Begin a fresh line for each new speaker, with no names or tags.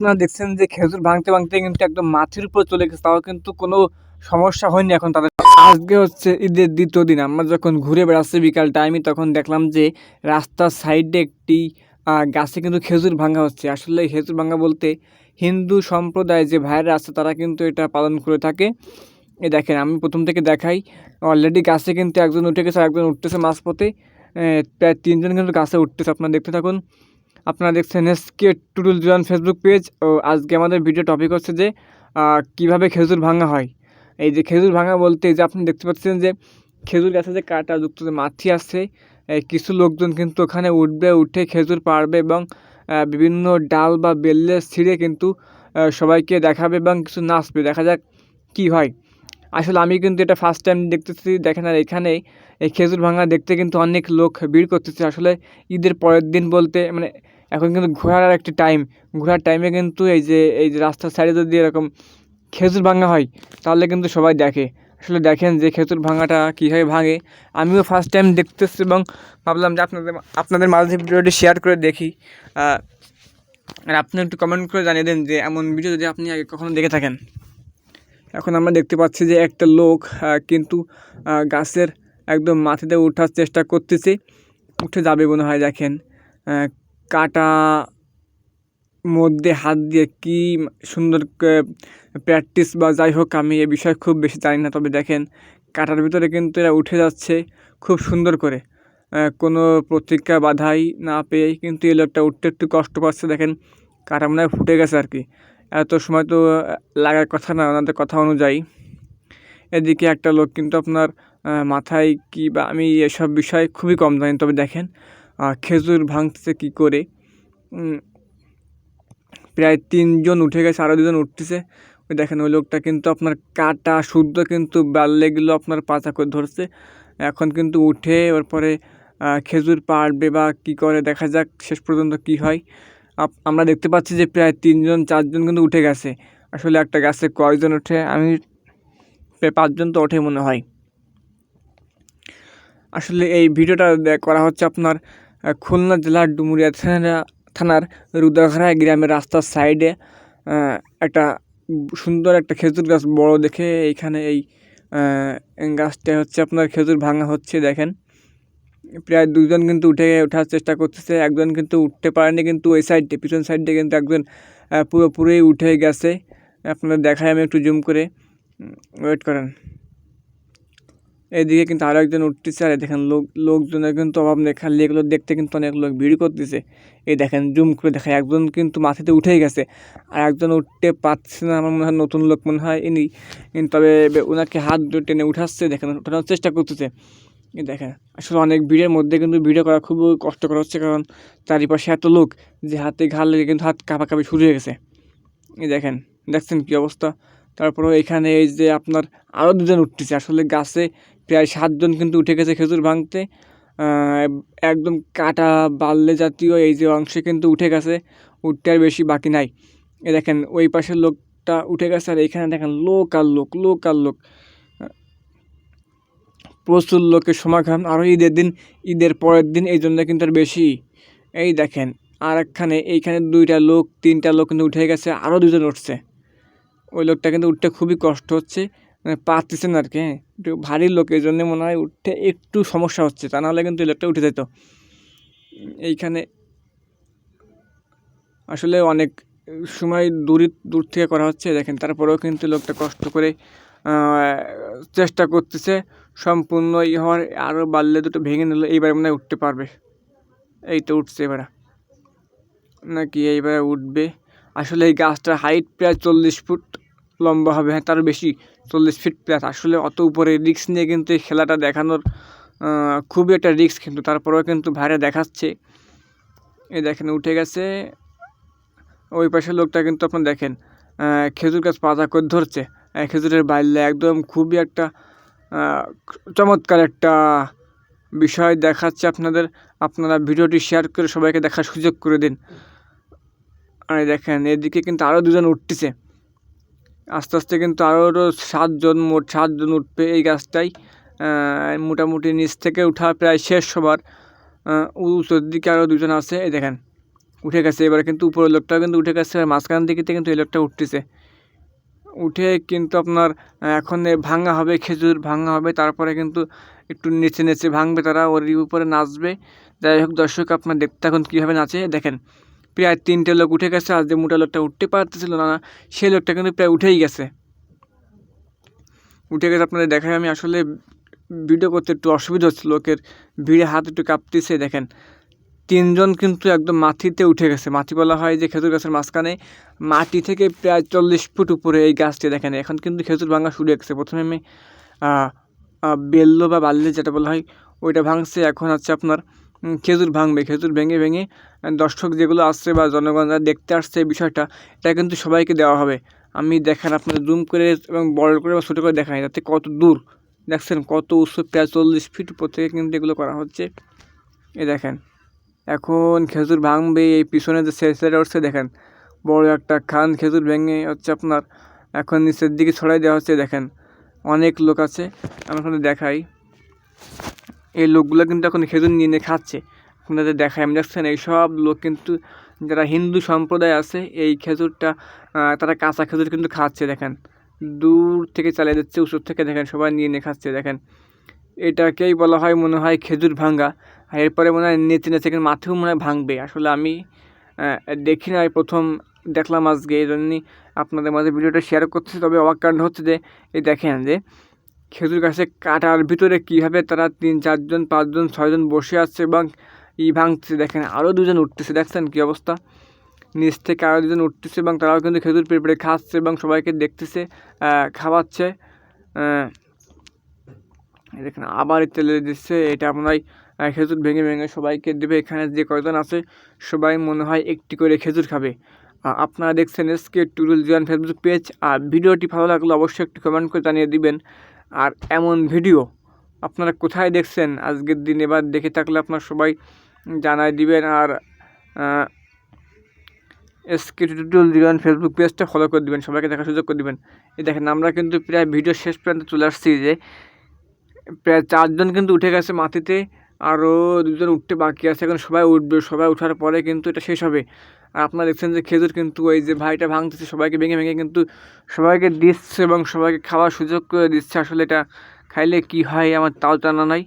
আপনারা দেখছেন যে খেজুর ভাঙতে ভাঙতে কিন্তু একদম মাছের উপর চলে গেছে, তাও কিন্তু কোনো সমস্যা হয়নি এখন তাদের। আজকে হচ্ছে ঈদের দ্বিতীয় দিন, আমরা যখন ঘুরে বেড়াচ্ছি বিকাল টাইমে তখন দেখলাম যে রাস্তার সাইডে একটি গাছে কিন্তু খেজুর ভাঙা হচ্ছে। আসলে খেজুর ভাঙা বলতে হিন্দু সম্প্রদায় যে ভাইয়েরা আছে, তারা কিন্তু এটা পালন করে থাকে। এ দেখেন, আমি প্রথম থেকে দেখাই অলরেডি গাছে কিন্তু একজন উঠে গেছে একজন উঠতেছে মাঝপথে। প্রায় তিনজন কিন্তু গাছে উঠতেছে, আপনারা দেখতে থাকুন। আপনারা দেখছেন এসকে টুডুল জুয়ান ফেসবুক পেজ ও আজকে আমাদের ভিডিও টপিক হচ্ছে যে কীভাবে খেজুর ভাঙা হয়। এই যে খেজুর ভাঙা বলতে যে আপনি দেখতে পাচ্ছেন যে, খেজুর গাছে যে কাটা যুক্ত যে মাছি আছে কিছু লোকজন কিন্তু ওখানে উঠবে, উঠে খেজুর পারবে এবং বিভিন্ন ডাল বা বেল্লে ছিঁড়ে কিন্তু সবাইকে দেখাবে এবং কিছু নাচবে। দেখা যাক কি হয়। আসলে আমি কিন্তু এটা ফার্স্ট টাইম দেখতেছি, দেখেন আর এখানে এই খেজুর ভাঙা দেখতে কিন্তু অনেক লোক ভিড় করতেছে। আসলে ঈদের পরের দিন বলতে মানে এখন কিন্তু ঘোরার একটি টাইম ঘোরার টাইমে কিন্তু এই যে এই যে রাস্তার সাইডে যদি এরকম খেজুর ভাঙা হয়, তাহলে কিন্তু সবাই দেখে। আসলে দেখেন যে খেজুর ভাঙাটা কীভাবে ভাঙে। আমিও ফার্স্ট টাইম দেখতেছি এবং ভাবলাম যে আপনাদের আপনাদের মাঝে ভিডিওটি শেয়ার করে দেখি। আর আপনি একটু কমেন্ট করে জানিয়ে দেন যে এমন ভিডিও যদি আপনি আগে কখনো দেখে থাকেন। এখন আমরা দেখতে পাচ্ছি যে একটা লোক কিন্তু গাছের একদম মাটিতে ওঠার চেষ্টা করতেছে। উঠে যাবে মনে হয় দেখেন। কাটা মধ্যে হাত দিয়ে কি সুন্দর প্র্যাকটিস বা যাই হোক, আমি এ বিষয়ে খুব বেশি জানি না। তবে দেখেন, কাটার ভিতরে কিন্তু এরা উঠে যাচ্ছে খুব সুন্দর করে। কোনো প্রতিজ্ঞা বাধাই না পেয়েই কিন্তু এই লোকটা উঠতে একটু কষ্ট পাচ্ছে। দেখেন, কাটা মনে হয় ফুটে গেছে আর কি এত সময় তো লাগার কথা না, ওনাদের কথা অনুযায়ী। এদিকে একটা লোক কিন্তু আপনার মাথায় কি বা আমি এসব বিষয়ে খুবই কম জানি। তবে দেখেন খেজুর ভাঙতেছে কী করে? প্রায় তিনজন উঠে গেছে আরও দুজন উঠতেছে। ওই দেখেন, ওই লোকটা কিন্তু আপনার কাটা, শুদ্ধ কিন্তু বাল্যগুলো আপনার পাচা করে ধরছে। এখন কিন্তু উঠে ওর পরে খেজুর পাড়বে বা কী করে, দেখা যাক শেষ পর্যন্ত কী হয়। আমরা দেখতে পাচ্ছি যে প্রায় তিনজন, চারজন কিন্তু উঠে গেছে। আসলে একটা গাছে কয়জন ওঠে? আমি প্রায় পাঁচজন তো ওঠে মনে হয়। আসলে এই ভিডিওটা করা হচ্ছে আপনার খুলনা জেলার ডুমুরিয়া থানা থানার রুদ্রঘরা গ্রামের রাস্তার সাইডে একটা সুন্দর একটা খেজুর গাছ বড় দেখে এইখানে এই গাছটা হচ্ছে আপনার খেজুর ভাঙা হচ্ছে দেখেন। প্রায় দুজন কিন্তু উঠে ওঠার চেষ্টা করতেছে, একজন কিন্তু উঠতে পারেনি কিন্তু ওই সাইডে, পিছন সাইডে কিন্তু একজন পুরোপুরি উঠে গেছে। আপনাদের দেখাই আমি একটু জুম করে ওয়েট করেন। এদিকে কিন্তু আরও একজন উঠতেছে, আর দেখেন লোক, লোকজনের কিন্তু অভাব নেই, খালি এগুলো দেখতে কিন্তু অনেক লোক ভিড় করতেছে। এই দেখেন জুম করে দেখা একজন কিন্তু মাথাতে উঠেই গেছে, আর একজন উঠতে পারছে না আমার মনে হয় নতুন লোক মনে হয় ইনি তবে ওনাকে হাত টেনে উঠাচ্ছে, দেখেন ওঠানোর চেষ্টা করতেছে। এই দেখেন, আসলে অনেক ভিড়ের মধ্যে কিন্তু ভিডিও করা খুব কষ্টকর হচ্ছে, কারণ চারিপাশে এত লোক যে হাতে ঘাল লেগে কিন্তু হাত কাঁপাকাঁপি শুরু হয়ে গেছে। এই দেখেন, দেখছেন কী অবস্থা? তারপরেও এখানে এই যে আপনার আরও দুজন উঠতেছে। আসলে গাছে প্রায় সাতজন কিন্তু উঠে গেছে খেজুর ভাঙতে। একদম কাটা বাল্লে জাতীয় এই যে অংশে কিন্তু উঠে গেছে। উঠতে আর বেশি বাকি নাই। এ দেখেন, ওই পাশের লোকটা উঠে গেছে আর এখানে দেখেন লোক আর লোক লোক আর লোক। প্রচুর লোকের সমাগম। আরও ঈদের দিন, ঈদের পরের দিন এই জন্য কিন্তু আর বেশি। এই দেখেন আর একখানে এইখানে দুইটা লোক, তিনটা লোক কিন্তু উঠে গেছে আরও দুজন উঠছে। ওই লোকটা কিন্তু উঠতে খুবই কষ্ট হচ্ছে মানে পারতেছে না আর কি হ্যাঁ। একটু ভারী লোক এই জন্যে মনে হয় উঠতে একটু সমস্যা হচ্ছে, তা নাহলে কিন্তু এই লোকটা উঠে যেত এইখানে আসলে অনেক সময় দূর দূর থেকে করা হচ্ছে, দেখেন, তারপরেও কিন্তু লোকটা কষ্ট করে চেষ্টা করতেছে, সম্পূর্ণ ই হওয়ার আরও বাড়লে দুটো ভেঙে নিল এইবার মনে হয় উঠতে পারবে। এই তো উঠছে এবার। নাকি এইবার উঠবে? আসলে এই গাছটার হাইট প্রায় চল্লিশ ফুট লম্বা হবে হ্যাঁ তারও বেশি চল্লিশ ফিট প্লাস আসলে অত উপরে রিস্ক নিয়ে কিন্তু এই খেলাটা দেখানোর খুবই একটা রিস্ক কিন্তু। তারপরেও কিন্তু ভাইরে দেখাচ্ছে। এই দেখেন, উঠে গেছে। ওই পাশের লোকটা কিন্তু আপনার দেখেন খেজুর গাছ পাতা করে ধরছে। খেজুরের বাইলে একদম খুবই একটা চমৎকার একটা বিষয় দেখাচ্ছে আপনাদের। আপনারা ভিডিওটি শেয়ার করে সবাইকে দেখার সুযোগ করে দিন। আর দেখেন, এদিকে কিন্তু আরও দুজন উঠতেছে। আস্তে আস্তে কিন্তু আরও সাতজন, মোট সাতজন উঠবে এই গাছটাই। মোটামুটি নিচ থেকে উঠা প্রায় শেষ সবার উঁচুর দিকে আরও দুজন আছে, এই দেখেন। উঠে গেছে, এবার কিন্তু উপরের লোকটাও কিন্তু উঠে গেছে, আর মাঝখান দিকে কিন্তু এই লোকটা উঠতেছে। উঠে কিন্তু আপনার এখন ভাঙা হবে, খেজুর ভাঙা হবে, তারপরে কিন্তু একটু নেচে নেচে ভাঙবে তারা ওর উপরে নাচবে। যাই হোক, দর্শক, আপনার দেখতে এখন কীভাবে নাচে, দেখেন। প্রায় তিনটে লোক উঠে গেছে আর যে মোটা লোকটা উঠতে পারতেছিল না, সেই লোকটা কিন্তু প্রায় উঠেই গেছে। উঠে গেছে আপনাদের দেখায়, আমি আসলে ভিডিও করতে একটু অসুবিধা হচ্ছে, লোকের ভিড়ে হাত একটু কাঁপতেছে, দেখেন। তিনজন কিন্তু একদম মাটিতে উঠে গেছে। মাটি বলা হয় যে খেজুর গাছের মাঝখানে। মাটি থেকে প্রায় চল্লিশ ফুট উপরে এই গাছটি, দেখেন, এখন কিন্তু খেজুর ভাঙা শুরু গেছে। প্রথমে আমি বেল্লো বা বাল্লি যেটা বলা হয়, ওইটা ভাঙছে, এখন হচ্ছে আপনার খেজুর ভাঙবে, খেজুর ভেঙে ভেঙে দর্শক যেগুলো আসছে বা জনগণ যারা দেখতে আসছে এই বিষয়টা, এটা কিন্তু সবাইকে দেওয়া হবে। আমি দেখেন আপনার জুম করে এবং বড় করে বা ছোটো করে দেখাই যাতে কত দূর, দেখছেন কত উঁচু প্রায় চল্লিশ ফিট উপর থেকে কিন্তু এগুলো করা হচ্ছে। এ দেখেন, এখন খেজুর ভাঙবে, এই পিছনে যে সেটা উঠছে, দেখেন, বড় একটা খান খেজুর ভেঙে হচ্ছে আপনার, এখন নিচের দিকে ছড়াই দেওয়া হচ্ছে, দেখেন, অনেক লোক আছে, আমি আপনাদের দেখাই। এই লোকগুলো কিন্তু এখন খেজুর নিয়ে নিয়ে খাচ্ছে। আপনাদের দেখাই আমি দেখছেন এই সব লোক কিন্তু, যারা হিন্দু সম্প্রদায় আছে, এই খেজুরটা তারা কাঁচা খেজুর কিন্তু খাচ্ছে, দেখেন। দূর থেকে চালিয়ে যাচ্ছে উঁচু থেকে, দেখেন, সবাই নিয়ে নিয়ে খাচ্ছে, দেখেন। এটাকেই বলা হয়, মনে হয় খেজুর ভাঙ্গা। আর এরপরে মনে হয় নেচে নেচে কিন্তু মাঠেও মনে হয় ভাঙবে। আসলে আমি দেখি না প্রথম দেখলাম আজকে, এই জন্যই আপনাদের মাঝে ভিডিওটা শেয়ার করতেছি। তবে অবাক কাণ্ড হচ্ছে যে, এই দেখেন যে খেজুর গাছে কাটার ভিতরে কীভাবে তারা তিন, চারজন, পাঁচজন, ছয়জন বসে আছে এবং ই ভাঙছে দেখেন আরও দুজন উঠতেছে। দেখছেন কী অবস্থা? নিচ থেকে আরও দুজন উঠতেছে এবং তারাও কিন্তু খেজুর পেড়ে খাচ্ছে এবং সবাইকে দেখতেছে খাওয়াচ্ছে। দেখেন আবার তেলে দিচ্ছে। এটা মনে হয় খেজুর ভেঙে ভেঙে সবাইকে দেবে। এখানে যে কয়জন আছে, সবাই মনে হয় একটি করে খেজুর খাবে। আপনারা দেখছেন এসকে টুরুল জিয়ান ফেসবুক পেজ। আর ভিডিওটি ভালো লাগলে অবশ্যই একটু কমেন্ট করে জানিয়ে দিবেন। আর এমন ভিডিও আপনারা কোথায় দেখছেন? আজকের দিন এবার দেখে থাকলে আপনারা সবাই জানাই দিবেন। আর এসকে টুটুল দিবেন ফেসবুক পেজটা ফলো করে দিবেন, সবাইকে দেখার সুযোগ করে দিবেন। এই দেখেন, আমরা কিন্তু প্রায় ভিডিও শেষ পর্যন্ত চলে আসছি যে, প্রায় চারজন কিন্তু উঠে গেছে মাটিতে। আরও দুজন উঠতে বাকি আছে, এখন সবাই উঠবে, সবাই উঠার পরে কিন্তু এটা শেষ হবে। আর আপনারা দেখছেন যে খেজুর কিন্তু ওই যে ভাইটা ভাঙতেছে, সবাইকে ভেঙে ভেঙে কিন্তু সবাইকে দিচ্ছে এবং সবাইকে খাওয়ার সুযোগ করে দিচ্ছে। আসলে এটা খাইলে কি হয়, আমার তাও জানা নাই।